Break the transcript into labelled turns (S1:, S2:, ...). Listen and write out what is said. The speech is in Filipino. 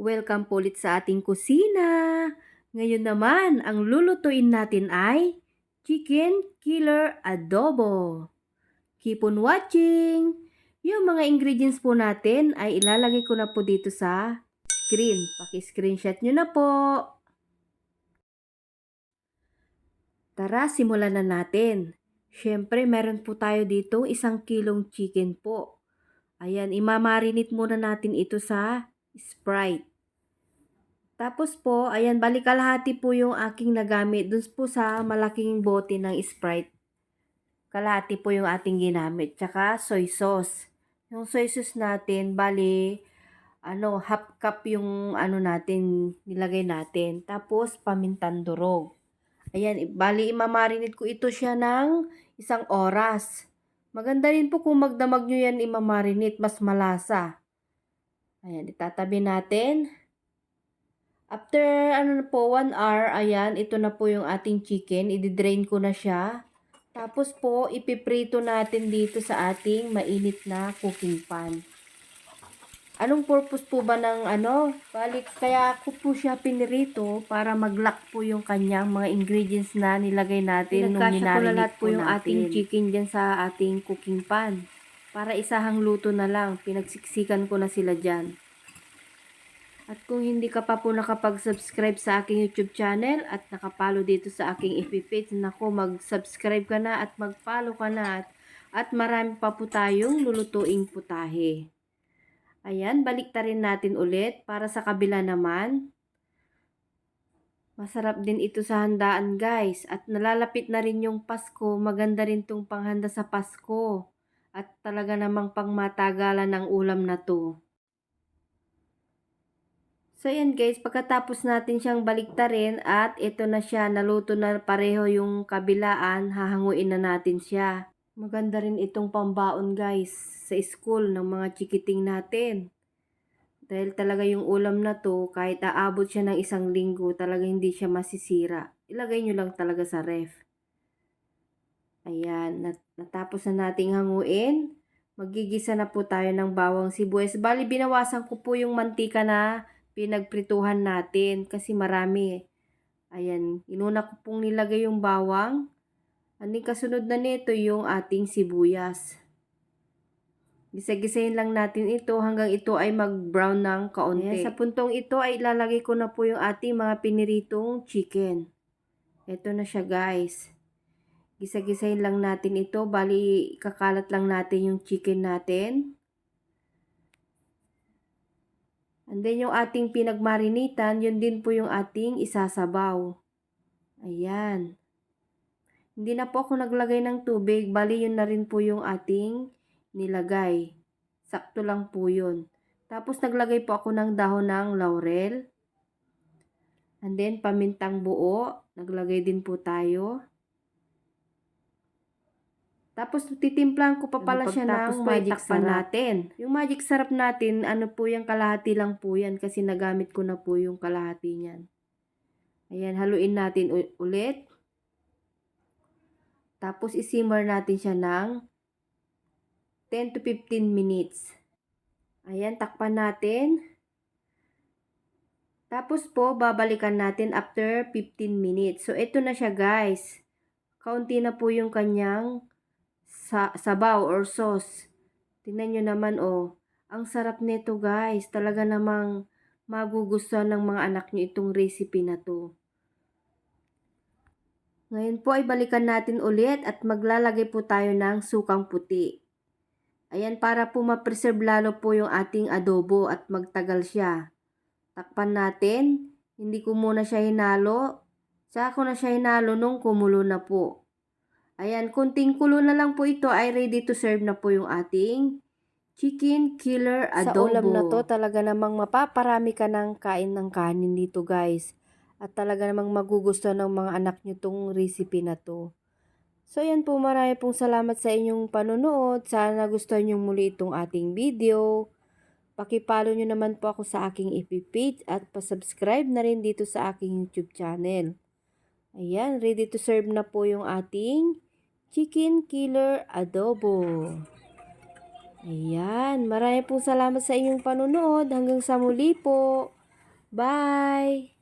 S1: Welcome po ulit sa ating kusina. Ngayon naman, ang lulutuin natin ay chicken killer adobo. Keep on watching! Yung mga ingredients po natin ay ilalagay ko na po dito sa screen. Paki-screenshot nyo na po. Tara, simulan na natin. Siyempre, meron po tayo dito isang kilong chicken po. Ayan, imamarinate muna natin ito sa Sprite. Tapos po, ayan, balik kalahati po yung aking nagamit. Dun po sa malaking bote ng Sprite. Kalahati po yung ating ginamit. Tsaka soy sauce. Yung soy sauce natin, bali, ano, half cup yung ano natin, nilagay natin. Tapos, pamintang durog. Ayan, bali, imamarinate ko ito siya ng isang oras. Maganda rin po kung magdamag nyo yan imamarinate, mas malasa. Ayan, itatabi natin. After, ano na po, 1 hour, ayan, ito na po yung ating chicken. I-drain ko na siya. Tapos po, ipiprito natin dito sa ating mainit na cooking pan. Anong purpose po ba ng ano? Balik, kaya ko po siya pinirito para mag-lock po yung kanyang mga ingredients na nilagay natin nung minarinate po yung ating chicken dyan sa ating cooking pan. Para isahang luto na lang, pinagsiksikan ko na sila dyan. At kung hindi ka pa po nakapag-subscribe sa aking YouTube channel at nakapalo dito sa aking FB page, nako mag-subscribe ka na at mag-follow ka na at, at marami pa po tayong lulutuing putahe. Ayan, balik rin natin ulit para sa kabila naman. Masarap din ito sa handaan guys. At nalalapit na rin yung Pasko. Maganda rin tong panghanda sa Pasko. At talaga namang pangmatagalan ng ulam na to. So yan guys, pagkatapos natin siyang baliktarin at ito na siya, naluto na pareho yung kabilaan, hahanguin na natin siya. Maganda rin itong pambaon guys sa school ng mga chikiting natin. Dahil talaga yung ulam na to, kahit aabot siya ng isang linggo, talaga hindi siya masisira. Ilagay nyo lang talaga sa ref. Ayan, nat natapos na nating hanguin. Magigisa na po tayo ng bawang sibuyas. Bali, binawasan ko po yung mantika na pinagprituhan natin kasi marami. Ayan, inuna ko pong nilagay yung bawang. Aning kasunod na nito yung ating sibuyas. Gisa-gisahin lang natin ito hanggang ito ay mag-brown ng kaunti. Ayan, sa puntong ito ay ilalagay ko na po yung ating mga piniritong chicken. Ito na siya guys. Gisa-gisahin lang natin ito. Bali, kakalat lang natin yung chicken natin. And then yung ating pinagmarinitan, yun din po yung ating isasabaw. Ayan. Hindi na po ako naglagay ng tubig, bali yun na rin po yung ating nilagay. Sakto lang po yun. Tapos naglagay po ako ng dahon ng laurel. And then pamintang buo, naglagay din po tayo. Tapos titimplahan ko pa pala siya ng magic sarap natin. Yung magic sarap natin, ano po yung kalahati lang po yan kasi nagamit ko na po yung kalahati niyan. Ayan, haluin natin ulit. Tapos isimmer natin siya ng 10 to 15 minutes. Ayan, takpan natin. Tapos po, babalikan natin after 15 minutes. So, ito na siya guys. Kaunti na po yung kanyang sa sabaw or sauce. Tingnan nyo naman oh. Ang sarap nito guys. Talaga namang magugustuhan ng mga anak nyo itong recipe na to. Ngayon po ay balikan natin ulit at maglalagay po tayo ng sukang puti. Ayan para po ma-preserve lalo po yung ating adobo at magtagal siya. Takpan natin. Hindi ko muna siya hinalo. Saka ko na siya hinalo nung kumulo na po. Ayan, kunting kulo na lang po ito ay ready to serve na po yung ating chicken killer adobo. Sa ulam na to, talaga namang mapaparami ka ng kain ng kanin dito guys. At talaga namang magugustuhan ng mga anak nyo tong recipe na to. So yan po, marami pong salamat sa inyong panonood. Sana gustuhan nyo muli itong ating video. Pakipalo nyo naman po ako sa aking FB page at pasubscribe na rin dito sa aking YouTube channel. Ayan, ready to serve na po yung ating chicken killer adobo. Ayan, marami pong salamat sa inyong panonood. Hanggang sa muli po. Bye!